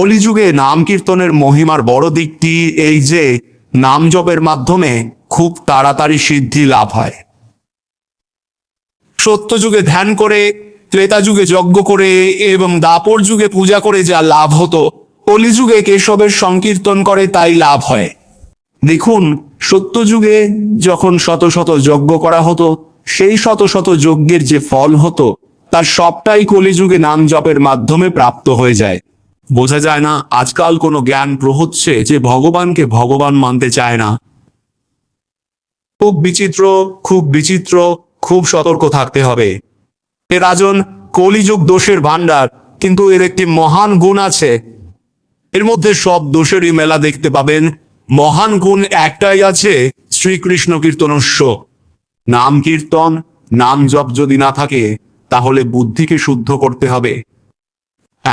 কলিযুগে নাম কীর্তনের মহিমার বড় দিকটি এই যে, নাম জপের মাধ্যমে খুব তাড়াতাড়ি সিদ্ধি লাভ হয়। সত্য যুগে ধ্যান করে, ত্রেতা যুগে যজ্ঞ করে এবং দাপর যুগে পূজা করে যা লাভ হতো কলিযুগে কেশবের সংকীর্তন করে তাই লাভ হয়। দেখুন, সত্য যুগে যখন শত শত যজ্ঞ করা হতো, সেই শত শত যজ্ঞের যে ফল হতো, তার সবটাই কলিযুগে নাম জপের মাধ্যমে প্রাপ্ত হয়ে যায়। বোঝা যায় না আজকাল কোনো জ্ঞান প্রহচ্ছে যে ভগবানকে ভগবান মানতে চায় না। খুব বিচিত্র খুব বিচিত্র, খুব সতর্ক থাকতে হবে। এ রাজন কলিযুগ দোষের ভান্ডার কিন্তু এর একটি মহান গুণ আছে। এর মধ্যে সব দোষেরই মেলা দেখতে পাবেন। মহান গুণ একটাই আছে, শ্রীকৃষ্ণ কীর্তনস্য। নাম কীর্তন, নাম জপ যদি না থাকে, তাহলে বুদ্ধিকে শুদ্ধ করতে হবে।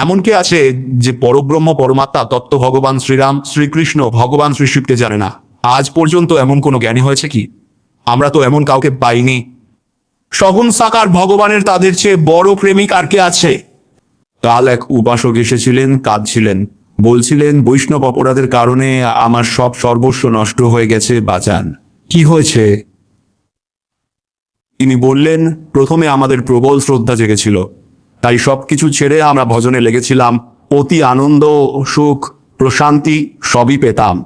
এমন কি আছে যে পরব্রহ্ম, পরমাত্মা, তত্ত্ব, ভগবান, শ্রীরাম, শ্রীকৃষ্ণ, ভগবান শ্রী শিবকে জানে না? আজ পর্যন্ত এমন কোনো জ্ঞানী হয়েছে কি? আমরা তো এমন কাউকে পাইনি। সগুন সাকার ভগবানের তাদের চেয়ে বড় প্রেমিক আর কে আছে? কাল এক উপাসক এসেছিলেন, কাঁদছিলেন। বলছিলেন, বৈষ্ণব অপরাধের কারণে আমার সব সর্বস্ব নষ্ট হয়ে গেছে, বাঁচান। কি হয়েছে? তিনি বললেন, প্রথমে আমাদের প্রবল শ্রদ্ধা জেগেছিল। তাই সবকিছু ছেড়ে আমরা ভজনে লেগেছিলাম। অতি আনন্দ, সুখ, প্রশান্তি সবই পেতাম।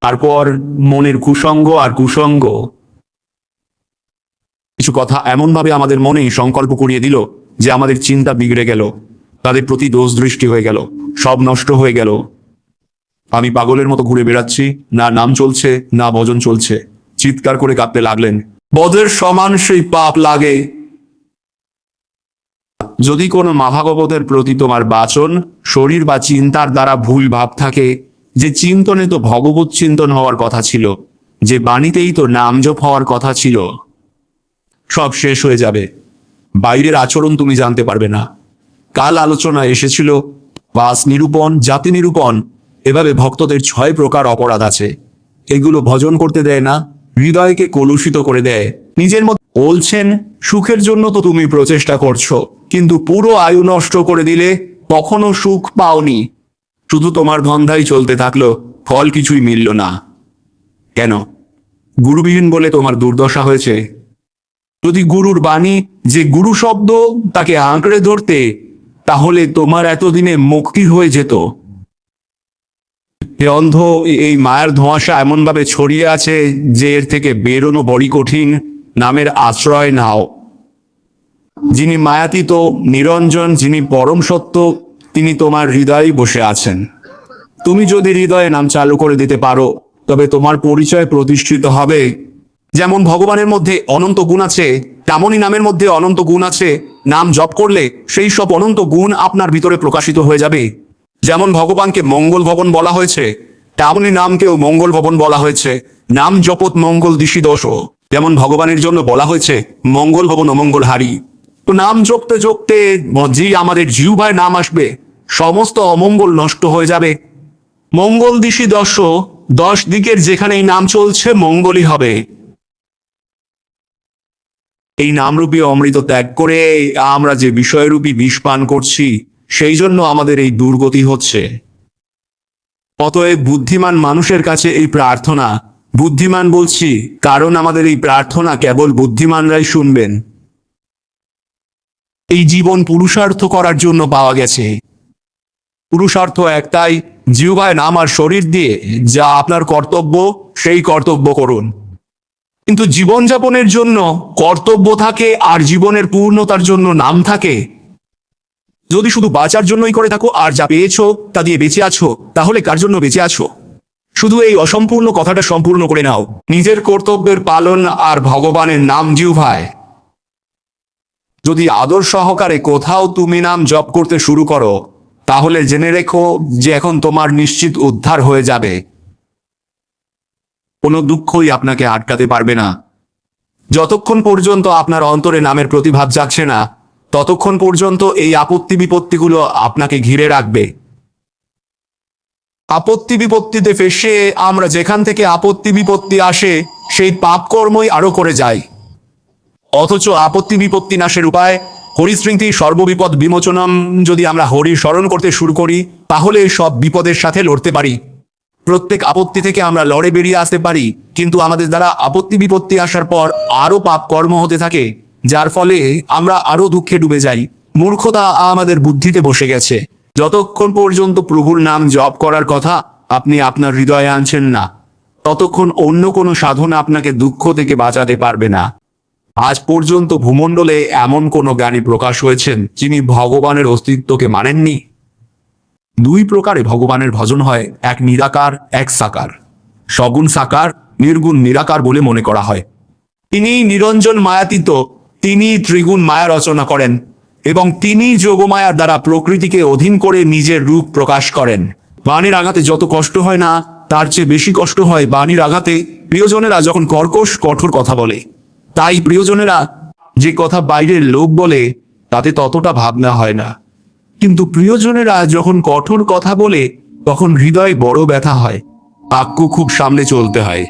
তারপর মনের কুসঙ্গ আর কুসঙ্গ। কিছু কথা এমনভাবে আমাদের মনেই সংকল্প করিয়ে দিল যে আমাদের চিন্তা বিগড়ে গেল। তাদের প্রতি দোষ দৃষ্টি হয়ে গেল। সব নষ্ট হয়ে গেল। আমি পাগলের মতো ঘুরে বেড়াচ্ছি, না নাম চলছে, না ভজন চলছে। চিৎকার করে কাঁদতে লাগলেন। বদের সমান সেই পাপ লাগে। যদি কোনো মাভাগবতের প্রতি তোমার বাচন, শরীর বা চিন্তার দ্বারা ভুল ভাব থাকে, যে চিন্তনে তো ভগবত চিন্তন হওয়ার কথা ছিল, যে বাণীতেই তো নামজপ হওয়ার কথা ছিল, সব শেষ হয়ে যাবে। বাইরের আচরণ তুমি জানতে পারবে না। কাল আলোচনা এসেছিল, বাস নিরূপণ, জাতি নিরূপণ, এভাবে ভক্তদের ছয় প্রকার অপরাধ আছে। এগুলো ভজন করতে দেয় না, হৃদয়কে কলুষিত করে দেয়। নিজের মতো বলছেন, সুখের জন্য তো তুমি প্রচেষ্টা করছ। কিন্তু পুরো আয়ু নষ্ট করে দিলে কখনো সুখ পাওনি। শুধু তোমার ধন্ধাই চলতে থাকল, ফল কিছুই মিলল না। কেন? গুরুবিহীন বলে তোমার দুর্দশা হয়েছে। যদি গুরুর বাণী যে গুরু শব্দ তাকে আঁকড়ে ধরতে, তাহলে তোমার এতদিনে মুক্তি হয়ে যেত? এ অন্ধ এই মায়ের ধোঁয়াশা এমনভাবে ছড়িয়ে আছে যে এর থেকে বেরোনো বড়ি কঠিন নামের আশ্রয় নাও। যিনি মায়াতীত, নিরঞ্জন, যিনি পরম সত্য, তিনি তোমার হৃদয়ে বসে আছেন। তুমি যদি হৃদয়ে নাম চালু করে দিতে পারো, তবে তোমার পরিচয় প্রতিষ্ঠিত হবে। যেমন ভগবানের মধ্যে অনন্ত গুণ আছে, তেমনই নামের মধ্যে অনন্ত গুণ আছে। নাম জপ করলে সেই সব অনন্ত গুণ আপনার ভিতরে প্রকাশিত হয়ে যাবে। যেমন ভগবানকে মঙ্গল ভবন বলা হয়েছে, তেমনই নামকেও মঙ্গল ভবন বলা হয়েছে। নাম জপত মঙ্গল দিশি দোষ। যেমন ভগবানের জন্য বলা হয়েছে, মঙ্গল ভবন অমঙ্গল হারি তো নাম জপতে জপতে যে আমাদের জিউভায় নাম আসবে। সমস্ত অমঙ্গল নষ্ট হয়ে যাবে। মঙ্গল দিশি দশ দশ দিকের যেখানেই নাম চলছে মঙ্গলই হবে। এই নামরূপী অমৃত ত্যাগ করে আমরা যে বিষয়রূপী বিষ পান করছি, সেই জন্য আমাদের এই দুর্গতি হচ্ছে। অতএব বুদ্ধিমান মানুষের কাছে এই প্রার্থনা, বুদ্ধিমান বলছি, কারণ আমাদের এই প্রার্থনা কেবল বুদ্ধিমানরাই শুনবেন। এই জীবন পুরুষার্থ করার জন্য পাওয়া গেছে। পুরুষার্থ একটাই, জিহ্বায় নাম আর শরীর দিয়ে যা আপনার কর্তব্য, সেই কর্তব্য করুন। কিন্তু জীবনযাপনের জন্য কর্তব্য থাকে আর জীবনের পূর্ণতার জন্য নাম থাকে। যদি শুধু বাঁচার জন্যই করে থাকো আর যা পেয়েছ তা দিয়ে বেঁচে আছো, তাহলে কার জন্য বেঁচে আছো? শুধু এই অসম্পূর্ণ কথাটা সম্পূর্ণ করে নাও। নিজের কর্তব্যের পালন আর ভগবানের নাম জিহ্বায়। যদি আদর সহকারে কোথাও তুমি নাম জপ করতে শুরু করো, তাহলে জেনে রেখো যে এখন তোমার নিশ্চিত উদ্ধার হয়ে যাবে। কোনো দুঃখই আপনাকে আটকাতে পারবে না। যতক্ষণ পর্যন্ত আপনার অন্তরে নামের প্রতিভাব জাগছে না, ততক্ষণ পর্যন্ত এই আপত্তি বিপত্তিগুলো আপনাকে ঘিরে রাখবে। আপত্তি বিপত্তিতে ফেসে আমরা যেখান থেকে আপত্তি বিপত্তি আসে, সেই পাপকর্মই আরও করে যাই অথচ আপত্তি বিপত্তি নাশের উপায়। হরিশৃঙ্খি সর্ববিপদ বিমোচনম যদি আমরা হরি স্মরণ করতে শুরু করি, তাহলে সব বিপদের সাথে লড়তে পারি। প্রত্যেক আপত্তি থেকে আমরা লড়ে বেরিয়ে আসতে পারি, কিন্তু আমাদের দ্বারা আপত্তি বিপত্তি আসার পর আরও পাপ কর্ম হতে থাকে, যার ফলে আমরা আরও দুঃখে ডুবে যাই। মূর্খতা আমাদের বুদ্ধিতে বসে গেছে। যতক্ষণ পর্যন্ত প্রভুর নাম জপ করার কথা আপনি আপনার হৃদয়ে আনছেন না, ততক্ষণ অন্য কোনো সাধনা আপনাকে দুঃখ থেকে বাঁচাতে পারবে না। আজ পর্যন্ত ভূমণ্ডলে এমন কোন জ্ঞানী প্রকাশ হয়েছেন যিনি ভগবানের অস্তিত্বকে মানেননি। দুই প্রকারে ভগবানের ভজন হয়, এক নিরাকার, এক সাকার। সগুণ সাকার, নির্গুণ নিরাকার বলে মনে করা হয়। তিনি নিরঞ্জন মায়াতীত তিনি ত্রিগুণ মায়া রচনা করেন এবং তিনি যোগমায়ার দ্বারা প্রকৃতিকে অধীন করে নিজের রূপ প্রকাশ করেন। বাণীর আঘাতে যত কষ্ট হয় না, তার চেয়ে বেশি কষ্ট হয় বাণীর আঘাতে। প্রিয়জনেরা যখন কর্কশ, কঠোর কথা বলে। তাই প্রিয়জনেরা, যে কথা বাইরের লোক বলে, তাতে ততটা ভাবনা হয় না। কিন্তু প্রিয়জনেরা যখন কঠোর কথা বলে, তখন হৃদয় বড় ব্যথা হয়। বাক্য খুব সামনে চলতে হয়।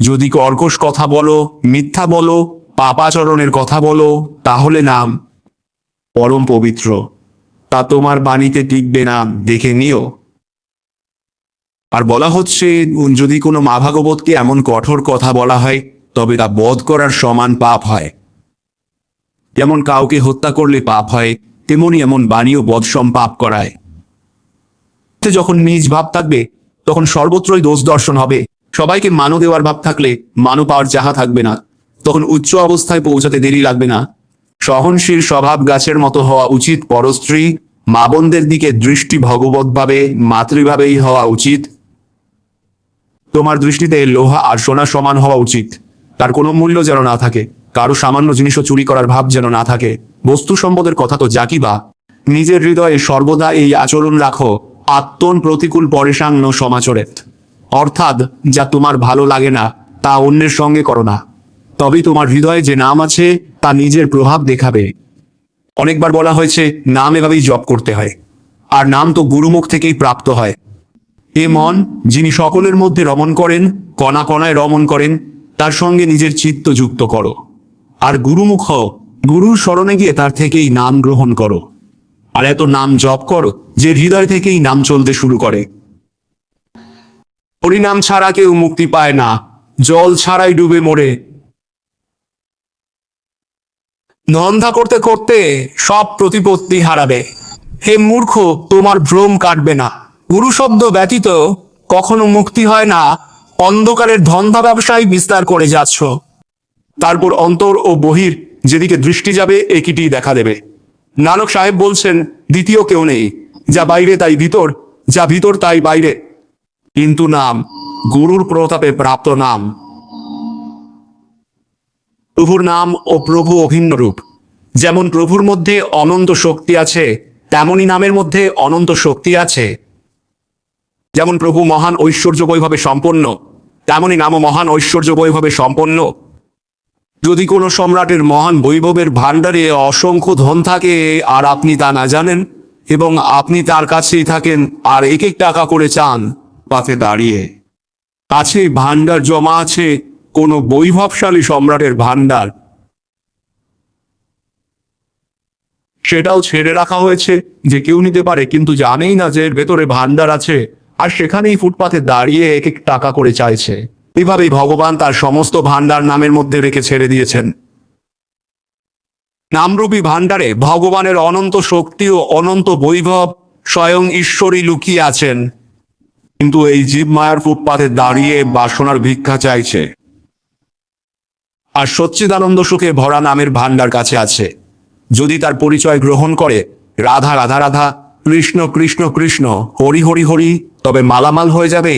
যদি কর্কশ কথা বলো, মিথ্যা বলো, পাপাচরণের কথা বলো, তাহলে নাম পরম পবিত্র। তা তোমার বাণীতে টিকবে না দেখে নিও। আর বলা হচ্ছে, যদি কোনো মা ভাগবতকে এমন কঠোর কথা বলা হয় তবে তা বধ করার সমান পাপ হয়। যেমন কাউকে হত্যা করলে পাপ হয়, তেমনি এমন বাণীও বধসম পাপ করায়। যখন নিজ ভাব থাকবে, তখন সর্বত্রই দোষ দর্শন হবে। সবাইকে মানো দেওয়ার ভাব থাকলে মানো পাওয়ার যাহা থাকবে না, তখন উচ্চ অবস্থায় পৌঁছাতে দেরি লাগবে না। সহনশীল স্বভাব গাছের মতো হওয়া উচিত পরস্ত্রী, মা বোনদের দিকে দৃষ্টি ভগবতভাবে মাতৃভাবেই হওয়া উচিত। তোমার দৃষ্টিতে লোহা আর সোনা সমান হওয়া উচিত। তার কোনো মূল্য যেন না থাকে, কারও সামান্য জিনিসও চুরি করার ভাব যেন না থাকে। বস্তু সম্পদের কথা তো যা কি বা। নিজের হৃদয়ে সর্বদা এই আচরণ রাখো, আত্মন প্রতিকূল পরেশাঙ্গ সমাচরেত। অর্থাৎ, যা তোমার ভালো লাগে না, তা অন্যের সঙ্গে করো না। তবে তোমার হৃদয়ে যে নাম আছে, তা নিজের প্রভাব দেখাবে। অনেকবার বলা হয়েছে, নাম এভাবেই জপ করতে হয়। আর নাম তো গুরুমুখ থেকেই প্রাপ্ত হয়। এ মন, যিনি সকলের মধ্যে রমণ করেন, কণা কণায় রমণ করেন তার সঙ্গে নিজের চিত্ত যুক্ত করো। আর গুরুমুখ গুরুর স্মরণে গিয়ে তার থেকেই নাম গ্রহণ করো। আর এত নাম জপ করো যে হৃদয় থেকেই নাম চলতে শুরু করে। হরিনাম ছাড়া কেউ মুক্তি পায় না। জল ছাড়াই ডুবে মরে। নন্দা করতে করতে সব প্রতিপত্তি হারাবে। হে মূর্খ, তোমার ভ্রম কাটবে না। গুরু শব্দ ব্যতীত কখনো মুক্তি হয় না। অন্ধকারের ধন্ধা ব্যবসায় বিস্তার করে যাচ্ছ। তারপর অন্তর ও বহির যেদিকে দৃষ্টি যাবে একইটি দেখা দেবে। নানক সাহেব বলছেন, দ্বিতীয় কেউ নেই। যা বাইরে তাই ভিতর, যা ভিতর তাই বাইরে। কিন্তু নাম, গুরুর প্রতাপে প্রাপ্ত নাম। প্রভুর নাম ও প্রভু অভিন্ন রূপ। যেমন প্রভুর মধ্যে অনন্ত শক্তি আছে, তেমনি নামের মধ্যে অনন্ত শক্তি আছে। যেমন প্রভু মহান ঐশ্বর্য বৈভবে সম্পন্ন তেমনই নামও মহান ঐশ্বর্য বৈভবে সম্পন্ন। যদি কোনো সম্রাটের মহান বৈভবের ভাণ্ডারে অসংখ্য ধন থাকে আর আপনি তা না জানেন এবং আপনি তার কাছেই থাকেন আর এক এক টাকা করে চান পাতে দাঁড়িয়ে। কাছে ভাণ্ডার জমা আছে কোনো বৈভবশালী সম্রাটের ভাণ্ডার। সেটাও ছেড়ে রাখা হয়েছে যে কেউ নিতে পারে, কিন্তু জানেই না যে এর ভেতরে ভান্ডার আছে। আর সেখানেই ফুটপাতে দাঁড়িয়ে এক এক টাকা করে চাইছে। এইভাবেই ভগবান তার সমস্ত ভান্ডার নামের মধ্যে রেখে ছেড়ে দিয়েছেন। নামরূপী ভান্ডারে ভগবানের অনন্ত শক্তি ও অনন্ত বৈভব স্বয়ং ঈশ্বরই লুকিয়ে আছেন। কিন্তু এই জীব মায়ার ফুটপাতে দাঁড়িয়ে বাসনার ভিক্ষা চাইছে। আর সচ্চিদানন্দ সুখে ভরা নামের ভান্ডার কাছে আছে। যদি তার পরিচয় গ্রহণ করে, রাধা রাধা রাধা, কৃষ্ণ কৃষ্ণ কৃষ্ণ, হরি হরি হরি তবে মালামাল হয়ে যাবে।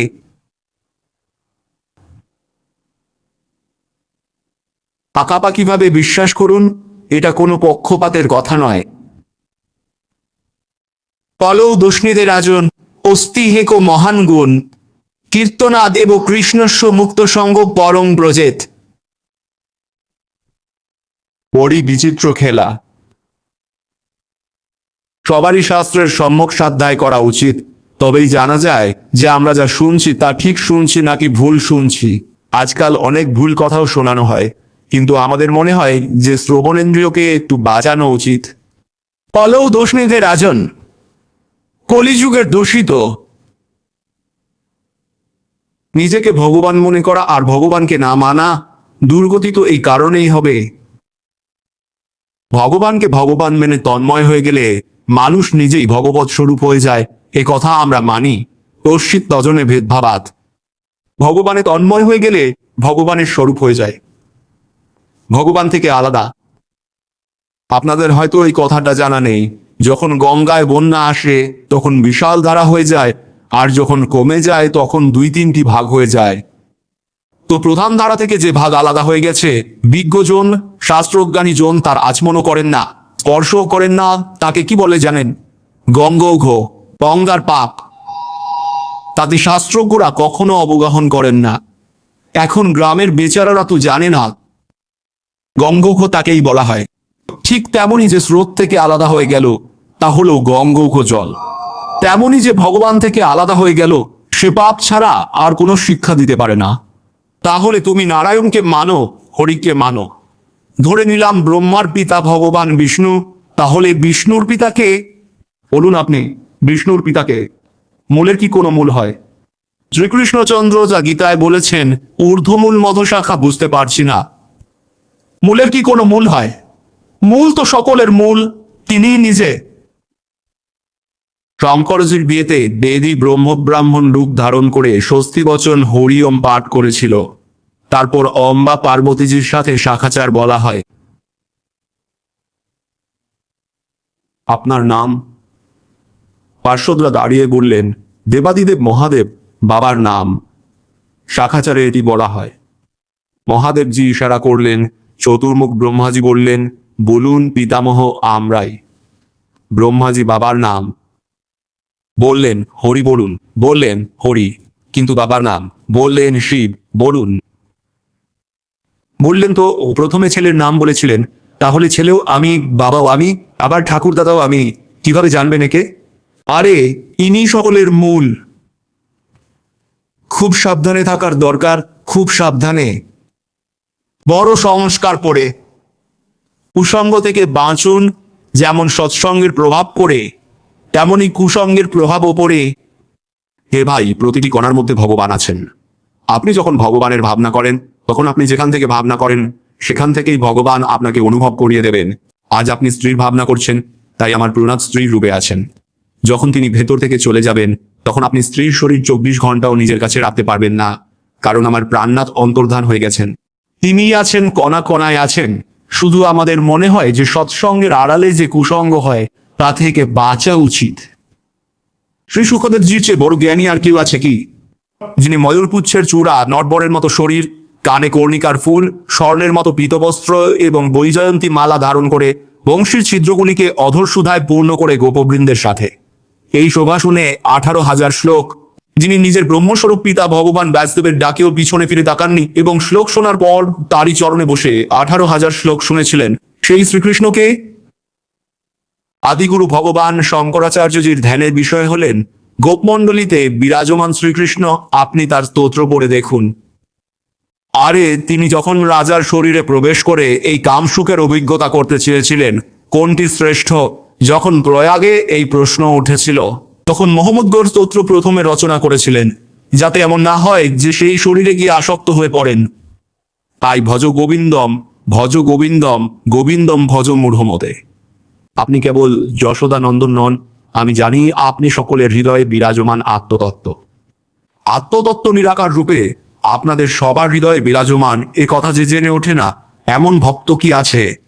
পাকাপাকিভাবে বিশ্বাস করুন, এটা কোনো পক্ষপাতের কথা নয়। কলৌ দোষণীদের রাজন অস্তি হেকো মহান গুণ, কীর্তনাদ এব কৃষ্ণস্ব মুক্ত সঙ্গ পরম ব্রজেত। বড়ই বিচিত্র খেলা। সবারই শাস্ত্রের সম্যক সাধ্যায় করা উচিত। তবেই জানা যায় যে আমরা যা শুনছি তা ঠিক শুনছি নাকি ভুল শুনছি। আজকাল অনেক ভুল কথাও শোনানো হয়, কিন্তু আমাদের মনে হয় যে শ্রবণেন্দ্রিয়কে একটু বাঁচানো উচিত। কলৌ দোষ নিধে রাজন। কলিযুগের দোষিত নিজেকে ভগবান মনে করা আর ভগবানকে না মানা দুর্গতি তো এই কারণেই হবে। ভগবানকে ভগবান মেনে তন্ময় হয়ে গেলে মানুষ নিজেই ভগবৎ স্বরূপ হয়ে যায়। এ কথা আমরা মানি। অশ্বিত তজনে ভেদভাবাত ভগবানে তন্ময় হয়ে গেলে ভগবানের স্বরূপ হয়ে যায়। ভগবান থেকে আলাদা। আপনাদের হয়তো এই কথাটা জানা নেই। যখন গঙ্গায় বন্যা আসে, তখন বিশাল ধারা হয়ে যায়, আর যখন কমে যায়, তখন দুই তিনটি ভাগ হয়ে যায়। তো প্রধান ধারা থেকে যে ভাগ আলাদা হয়ে গেছে, বিজ্ঞজন, শাস্ত্রজ্ঞানী জন তার আচমনও করেন না, স্পর্শও করেন না, তাকে কি বলে জানেন? গঙ্গৌঘ। গঙ্গার পাপ। তাতে শাস্ত্রজ্ঞরা কখনো অবগাহন করেন না। এখন গ্রামের বেচারারা তো জানে না, গঙ্গৌঘ তাকেই বলা হয়। ঠিক তেমনই যে স্রোত থেকে আলাদা হয়ে গেল, তা হলো গঙ্গৌঘ জল। তেমনই যে ভগবান থেকে আলাদা হয়ে গেল, সে পাপ ছাড়া আর কোনো শিক্ষা দিতে পারে না। তাহলে তুমি নারায়ণকে মানো, হরিকে মানো। ধরে নিলাম ব্রহ্মার পিতা ভগবান বিষ্ণু, তাহলে বিষ্ণুর পিতাকে বলুন আপনি। বিষ্ণুর পিতাকে। মূলের কি কোনো মূল হয়? শ্রীকৃষ্ণচন্দ্র যা গীতায় বলেছেন, ঊর্ধ্বমূল মধশাখা বুঝতে পারছি না। মূলের কি কোনো মূল হয়? মূল তো সকলের মূল তিনি নিজে। শঙ্করজির বিয়েতে দেবী ব্রহ্মব্রাহ্মণ রূপ ধারণ করে স্বস্তি বচন হরিওম পাঠ করেছিল। তারপর অম্বা পার্বতীজির সাথে শাখাচার বলা হয়। আপনার নাম? পার্শ্বদরা দাঁড়িয়ে বললেন, দেবাদিদেব মহাদেব, বাবার নাম। শাখাচারে এটি বলা হয়। মহাদেবজি ইশারা করলেন, চতুর্মুখ ব্রহ্মাজি বললেন, বলুন পিতামহ আমরাই। ব্রহ্মাজি, বাবার নাম। বললেন, হরি বলুন। বললেন, হরি। কিন্তু বাবার নাম। বললেন, শিব। বলুন। বললেন তো প্রথমে ছেলের নাম বলেছিলেন, তাহলে ছেলেও আমি, বাবাও আমি, আবার ঠাকুর দাদাও আমি, কীভাবে জানবেন একে? আরে ইনি সকলের মূল। খুব সাবধানে থাকার দরকার, খুব সাবধানে। বড় সংস্কার পড়ে কুসঙ্গ থেকে বাঁচুন, যেমন সৎসঙ্গের প্রভাব পড়ে তেমনই কুসঙ্গের প্রভাবও পড়ে। হে ভাই, প্রতিটি কণার মধ্যে ভগবান আছেন। আপনি যখন ভগবানের ভাবনা করেন, তখন আপনি যেখান থেকে ভাবনা করেন, সেখান থেকেই ভগবান আপনাকে অনুভব করিয়ে দেবেন। আজ আপনি স্ত্রীর ভাবনা করছেন, তাই আমার প্রণাথ স্ত্রীর রূপে আছেন। যখন তিনি ভেতর থেকে চলে যাবেন, তখন আপনি স্ত্রীর শরীর চব্বিশ ঘন্টাও নিজের কাছে রাখতে পারবেন না, কারণ আমার প্রাণনাথ অন্তর্ধান হয়ে গেছেন। তিনি আছেন, কণা কণায় আছেন। শুধু আমাদের মনে হয় যে সৎসঙ্গের আড়ালে যে কুসঙ্গ হয়, তা থেকে বাঁচা উচিত। শ্রী সুখদেব জির চেয়ে বড় জ্ঞানী আর কেউ আছে কি? যিনি ময়ূরপুচ্ছের চূড়া, নটবরের মতো শরীর, কানে কর্ণিকার ফুল, স্বর্ণের মতো পীতবস্ত্র এবং বৈজয়ন্তী মালা ধারণ করে বংশীর ছিদ্রগুলিকে অধর সুধায় পূর্ণ করে গোপবৃন্দের সাথে। এই শোভা শুনে আঠারো হাজার শ্লোক। যিনি নিজের ব্রহ্মস্বরূপ পিতা ভগবান ব্যাসদেবের ডাকেও পিছনে ফিরে তাকাননি এবং শ্লোক শোনার পর তারই চরণে বসে আঠারো হাজার শ্লোক শুনেছিলেন। সেই শ্রীকৃষ্ণকে আদিগুরু ভগবান শঙ্করাচার্যজির ধ্যানের বিষয় হলেন, গোপমণ্ডলীতে বিরাজমান শ্রীকৃষ্ণ, আপনি তার স্তোত্র পড়ে দেখুন। আরে, তিনি যখন রাজার শরীরে প্রবেশ করে এই কামসুখের অভিজ্ঞতা করতে চেয়েছিলেন, কোনটি শ্রেষ্ঠ? যখন প্রয়াগে এই প্রশ্ন উঠেছিল, তখন মোহাম্মদ গৌর স্তোত্র প্রথমে রচনা করেছিলেন, যাতে এমন না হয় যে সেই শরীরে গিয়ে আসক্ত হয়ে পড়েন। তাই ভজ গোবিন্দম ভজ গোবিন্দম গোবিন্দম ভজ মূঢ়মতে। আপনি কেবল যশোদানন্দন নন, আমি জানি আপনি সকলের হৃদয়ে বিরাজমান আত্মতত্ত্ব। আত্মতত্ত্ব নিরাকার রূপে আপনাদের সবার হৃদয়ে বিরাজমান, এ কথা যে জেনে ওঠে না, এমন ভক্ত কি আছে?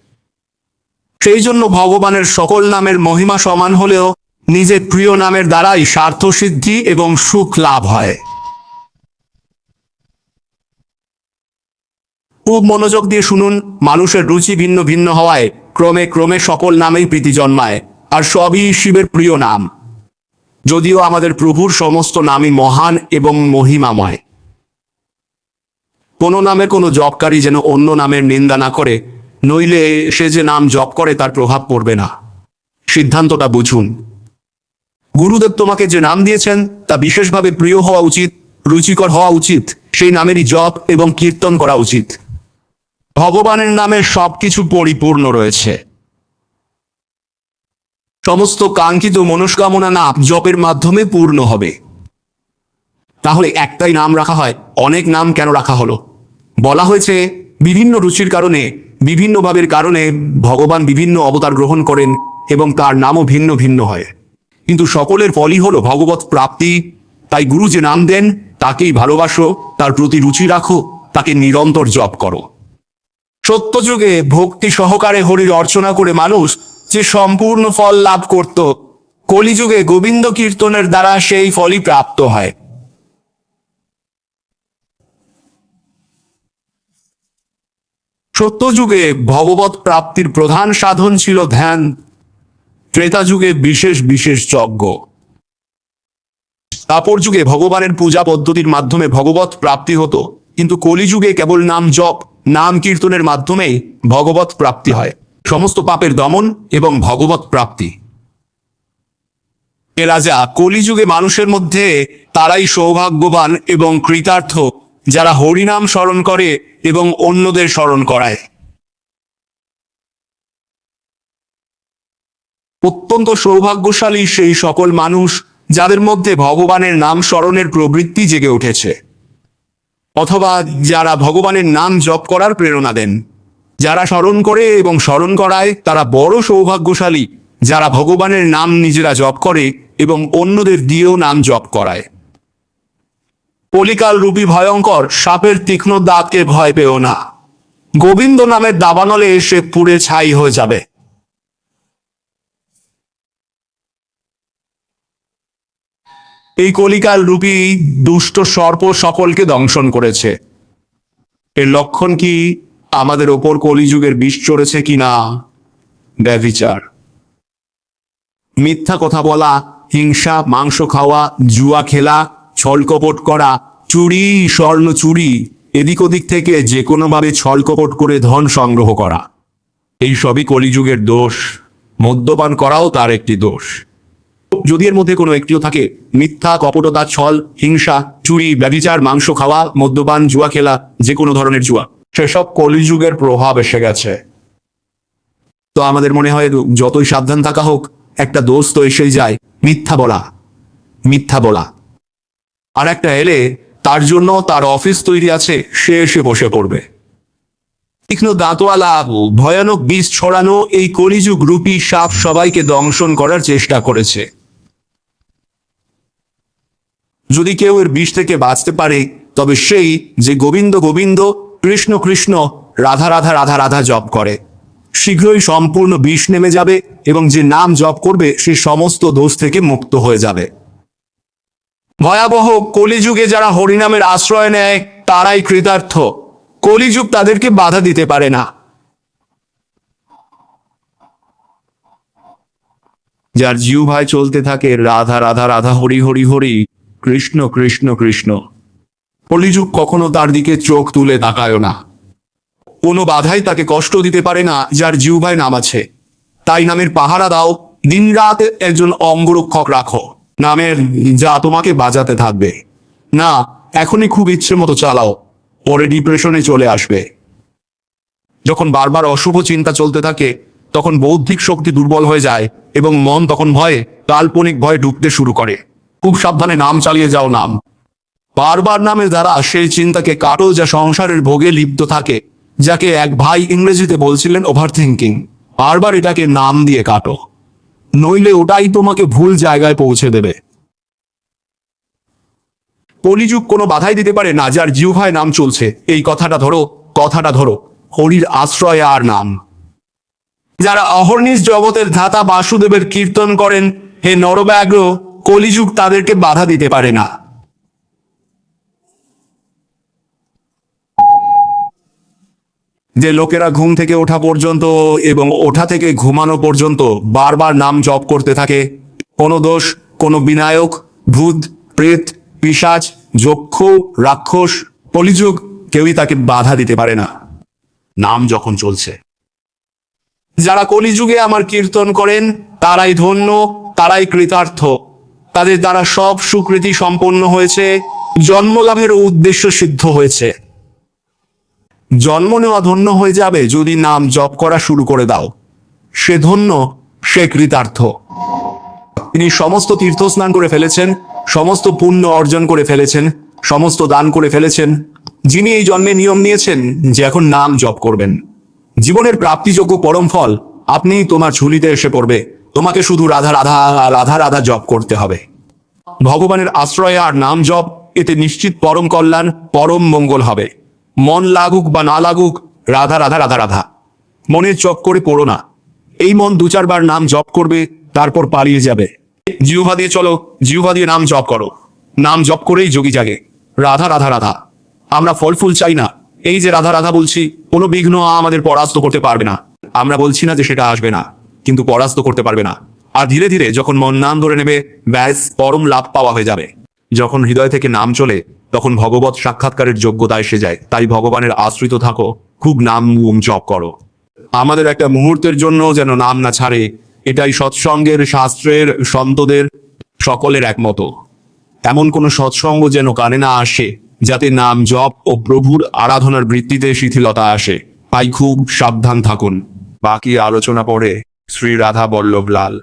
সেই জন্য ভগবানের সকল নামের মহিমা সমান হলেও নিজের প্রিয় নামের দ্বারাই স্বার্থ সিদ্ধি এবং সুখ লাভ হয়। খুব মনোযোগ দিয়ে শুনুন, মানুষের রুচি ভিন্ন ভিন্ন হওয়ায় ক্রমে ক্রমে সকল নামেই প্রীতি জন্মায়, আর সবই শিবের প্রিয় নাম। যদিও আমাদের প্রভুর সমস্ত নামই মহান এবং মহিমাময়। কোনো নামের কোনো জবকারী যেন অন্য নামের নিন্দা না করে নইলে সে যে নাম জপ করে তার প্রভাব পড়বে না। সিদ্ধান্তটা বুঝুন। গুরুদেব তোমাকে যে নাম দিয়েছেন, তা বিশেষভাবে প্রিয় হওয়া উচিত, রুচিকর হওয়া উচিত, সেই নামেরই জপ এবং কীর্তন করা উচিত। ভগবানের নামে সবকিছু পরিপূর্ণ রয়েছে। সমস্ত কাঙ্ক্ষিত মনস্কামনা নাম জপের মাধ্যমে পূর্ণ হবে। তাহলে একটাই নাম রাখা হয়, অনেক নাম কেন রাখা হলো? বলা হয়েছে, বিভিন্ন রুচির কারণে বিভিন্ন ভাবের কারণে ভগবান বিভিন্ন অবতার গ্রহণ করেন এবং তার নামও ভিন্ন ভিন্ন হয়। কিন্তু সকলের ফলই হলো ভগবত প্রাপ্তি। তাই গুরু যে নাম দেন, তাকেই ভালোবাসো, তার প্রতি রুচি রাখো, তাকে নিরন্তর জপ করো। সত্যযুগে ভক্তি সহকারে হরির অর্চনা করে মানুষ যে সম্পূর্ণ ফল লাভ করত, কলিযুগে গোবিন্দ কীর্তনের দ্বারা সেই ফলই প্রাপ্ত হয়। সত্যযুগে ভগবত প্রাপ্তির প্রধান সাধন ছিল ধ্যান ত্রেতা যুগে বিশেষ বিশেষ যজ্ঞ। তাপর যুগে ভগবানের পূজা পদ্ধতির মাধ্যমে ভগবত প্রাপ্তি হতো, কিন্তু কলিযুগে কেবল নাম জপ, নাম কীর্তনের মাধ্যমেই ভগবত প্রাপ্তি হয়। সমস্ত পাপের দমন এবং ভগবত প্রাপ্তি। এ রাজা, কলিযুগে মানুষের মধ্যে তারাই সৌভাগ্যবান এবং কৃতার্থ, যারা হরিনাম স্মরণ করে এবং অন্যদের স্মরণ করায়। অত্যন্ত সৌভাগ্যশালী সেই সকল মানুষ যাদের মধ্যে ভগবানের নাম স্মরণের প্রবৃত্তি জেগে উঠেছে। অথবা যারা ভগবানের নাম জপ করার প্রেরণা দেন। যারা স্মরণ করে এবং স্মরণ করায় তারা বড় সৌভাগ্যশালী যারা ভগবানের নাম নিজেরা জপ করে এবং অন্যদের দিয়েও নাম জপ করায়। কলিকাল রূপী ভয়ঙ্কর সাপের তীক্ষ্ণ দাঁতকে ভয় পেও না। গোবিন্দ নামের দাবানলে এসে পুড়ে ছাই হয়ে যাবে। এই কলিকাল রূপী দুষ্ট সর্প সকলকে দংশন করেছে। এর লক্ষণ কি আমাদের ওপর কলিযুগের বিষ চড়েছে কিনা ব্যভিচার। মিথ্যা কথা বলা, হিংসা, মাংস খাওয়া, জুয়া খেলা ছলকপট করা চুরি, স্বর্ণ চুরি, এদিক ওদিক থেকে যে কোনোভাবে ছলকপট করে ধন সংগ্রহ করা। এই সবই কলিযুগের দোষ। মদ্যপান করাও তার একটি দোষ। যদি এর মধ্যে কোনো একটিও থাকে, মিথ্যা, কপটতা, ছল, হিংসা, চুরি ব্যবিচার মাংস খাওয়া, মদ্যপান, জুয়া খেলা যে কোনো ধরনের জুয়া, সেসব কলিযুগের প্রভাব এসে গেছে। তো আমাদের মনে হয় যতই সাবধান থাকা হোক, একটা দোষ তো এসেই যায়। মিথ্যা বলা। মিথ্যা বলা। আর একটা এলে তার জন্য তার অফিস তৈরি আছে, সে এসে বসে পড়বে। তীক্ষ্ণ দাঁতওয়ালা, ভয়ানক বিষ ছড়ানো এই কলিযুগ রূপী সাপ সবাইকে দংশন করার চেষ্টা করেছে। যদি কেউ এর বিষ থেকে বাঁচতে পারে, তবে সেই যে গোবিন্দ গোবিন্দ, কৃষ্ণ কৃষ্ণ, রাধা রাধা রাধা রাধা জপ করে। শীঘ্রই সম্পূর্ণ বিষ নেমে যাবে এবং যে নাম জপ করবে, সে সমস্ত দোষ থেকে মুক্ত হয়ে যাবে। ভয়াবহ কলিযুগে যারা হরিনামের আশ্রয় নেয়, তারাই কৃতার্থ। কলিযুগ তাদেরকে বাধা দিতে পারে না। যার জিউ ভাই চলতে থাকে, রাধা রাধা রাধা, হরি হরি হরি, কৃষ্ণ কৃষ্ণ কৃষ্ণ। কলিযুগ কখনো তার দিকে চোখ তুলে তাকায় না। কোনো বাধাই তাকে কষ্ট দিতে পারে না, যার জিউ ভাই নাম আছে। তাই নামের পাহারা দাও, দিনরাত একজন অঙ্গরক্ষক রাখো। নামের যা তোমাকে বাজাতে থাকবে। না, এখনই খুব ইচ্ছে মতো চালাও, পরে ডিপ্রেশনে চলে আসবে। যখন বারবার অশুভ চিন্তা চলতে থাকে, তখন বৌদ্ধিক শক্তি দুর্বল হয়ে যায় এবং মন তখন ভয়ে কাল্পনিক ভয়ে ডুবতে শুরু করে। খুব সাবধানে নাম চালিয়ে যাও নাম। বারবার নামের দ্বারা সেই চিন্তাকে কাটো যা সংসারের ভোগে লিপ্ত থাকে, যাকে এক ভাই ইংরেজিতে বলছিলেন ওভার থিঙ্কিং বারবার এটাকে নাম দিয়ে কাটো। নইলে ওটাই তোমাকে ভুল জায়গায় পৌঁছে দেবে। কলিযুগ কোনো বাধাই দিতে পারে না, যার জিউভায় নাম চলছে। এই কথাটা ধরো কথাটা ধরো, হরির আশ্রয় আর নাম। যারা অহর্নিশ জগতের ধাতা বাসুদেবের কীর্তন করেন, হে নরব্যাগ্র কলিযুগ তাদেরকে বাধা দিতে পারে না। যে লোকেরা ঘুম থেকে ওঠা পর্যন্ত এবং ওঠা থেকে ঘুমানো পর্যন্ত বারবার নাম জপ করতে থাকে। কোনো দোষ, কোনো বিনায়ক, ভূত, প্রেত পিসাচ যক্ষ, রাক্ষস, কলিযুগ কেউই তাকে বাধা দিতে পারে না। নাম যখন চলছে। যারা কলিযুগে আমার কীর্তন করেন, তারাই ধন্য, তারাই কৃতার্থ। তাদের দ্বারা সব সুকৃতি সম্পন্ন হয়েছে, জন্মলাভের উদ্দেশ্য সিদ্ধ হয়েছে। জন্ম নেওয়া ধন্য হয়ে যাবে যদি নাম জপ করা শুরু করে দাও। সে ধন্য, সে কৃতার্থ। তিনি সমস্ত তীর্থ স্নান করে ফেলেছেন, সমস্ত পুণ্য অর্জন করে ফেলেছেন, সমস্ত দান করে ফেলেছেন, যিনি এই জন্মে নিয়ম নিয়েছেন যে এখন নাম জপ করবেন। জীবনের প্রাপ্তিযোগ্য পরম ফল আপনি তোমার ঝুলিতে এসে পড়বে। তোমাকে শুধু রাধা রাধা রাধা রাধা জপ করতে হবে। ভগবানের আশ্রয় আর নাম জপ, এতে নিশ্চিত পরম কল্যাণ, পরম মঙ্গল হবে। মন লাগুক বা না লাগুক, রাধা রাধা রাধা রাধা। মনের চপ করে পড়ো না। এই মন দু চারবার নাম জপ করবে, তারপর পালিয়ে যাবে। জিউভা দিয়ে চলো জিউভা দিয়ে নাম জপ করো। নাম জপ করেই যোগী জাগে। রাধা রাধা রাধা। আমরা ফল ফুল চাই না। এই যে রাধা রাধা বলছি, কোনো বিঘ্ন আমাদের পরাস্ত করতে পারবে না। আমরা বলছি না যে সেটা আসবে না, কিন্তু পরাস্ত করতে পারবে না। আর ধীরে ধীরে যখন মন নাম ধরে নেবে, ব্যাস, পরম লাভ পাওয়া হয়ে যাবে। যখন হৃদয় থেকে নাম চলে তখন ভগবত সাক্ষাৎকারের যোগ্যতা এসে যায়। তাই ভগবানের আশ্রিত থাকো, খুব নাম গুম জপ করো। আমাদের একটা মুহূর্তের জন্য যেন নাম না ছাড়ে, এটাই সৎসঙ্গের শাস্ত্রের সন্তদের সকলের একমত। এমন কোনো সৎসঙ্গ যেন কানে না আসে, যাতে নাম জপ ও প্রভুর আরাধনার বৃত্তিতে শিথিলতা আসে। তাই খুব সাবধান থাকুন। বাকি আলোচনা পরে শ্রী রাধা বল্লভ লাল